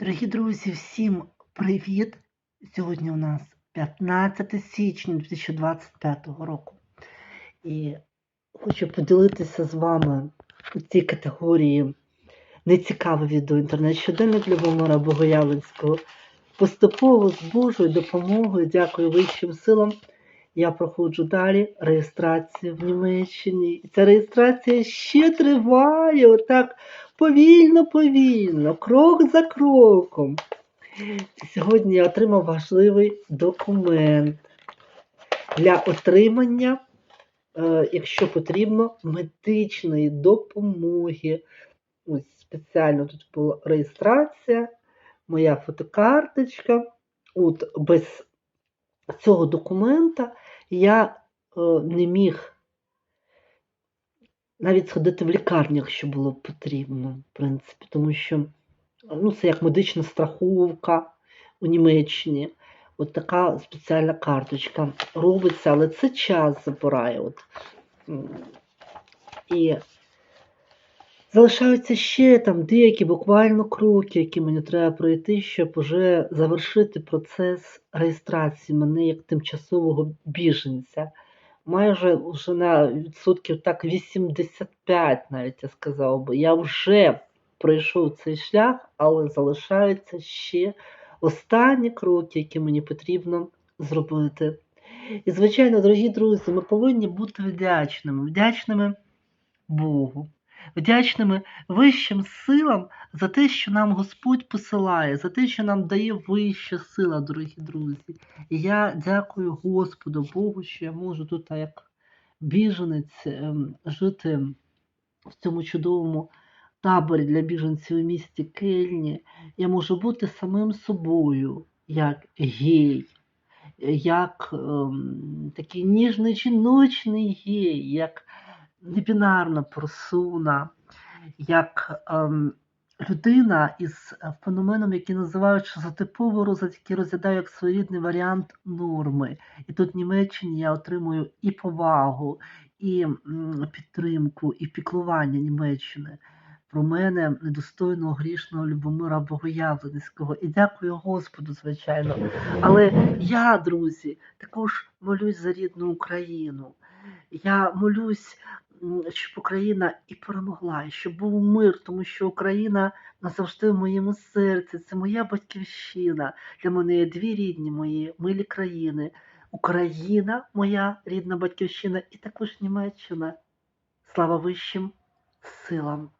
Дорогі друзі, всім привіт! Сьогодні у нас 15 січня 2025 року. І хочу поділитися з вами у цій категорії нецікаве відео інтернет-щоденник Любомира Богоявленського. Поступово з Божою допомогою, дякую вищим силам. Я проходжу далі реєстрацію в Німеччині. І ця реєстрація ще триває, отак повільно, повільно, крок за кроком. Сьогодні я отримав важливий документ для отримання, е, якщо потрібно, медичної допомоги. Ось спеціально тут була реєстрація, моя фотокарточка. От без цього документа я е, не міг навіть сходити в лікарню, якщо було потрібно, в принципі, тому що ну, це як медична страховка у Німеччині. От така спеціальна карточка робиться, але це час забирає. От. І залишаються ще там деякі буквально кроки, які мені треба пройти, щоб вже завершити процес реєстрації мене як тимчасового біженця. Майже вже на відсотків так 85, навіть я сказав би. Я вже пройшов цей шлях, але залишаються ще останні кроки, які мені потрібно зробити. І, звичайно, дорогі друзі, ми повинні бути вдячними, вдячними Богу, вдячними вищим силам за те, що нам Господь посилає, за те, що нам дає вища сила, дорогі друзі. І я дякую Господу Богу, що я можу тут як біженець ем, жити в цьому чудовому таборі для біженців у місті Кельні. Я можу бути самим собою, як гей, як ем, такий ніжний жіночний гей, як небінарна персона, як ем, людина із е, феноменом, який називають шизотиповий розлад, який розглядаю як своєрідний варіант норми. І тут в Німеччині я отримую і повагу, і підтримку, і піклування Німеччини. Про мене недостойного грішного Любомира Богоявленського. І дякую Господу, звичайно. Але я, друзі, також молюсь за рідну Україну. Я молюсь, щоб Україна і перемогла, і щоб був мир, тому що Україна назавжди в моєму серці. Це моя батьківщина. Для мене є дві рідні мої милі країни. Україна, моя рідна батьківщина, і також Німеччина. Слава вищим силам.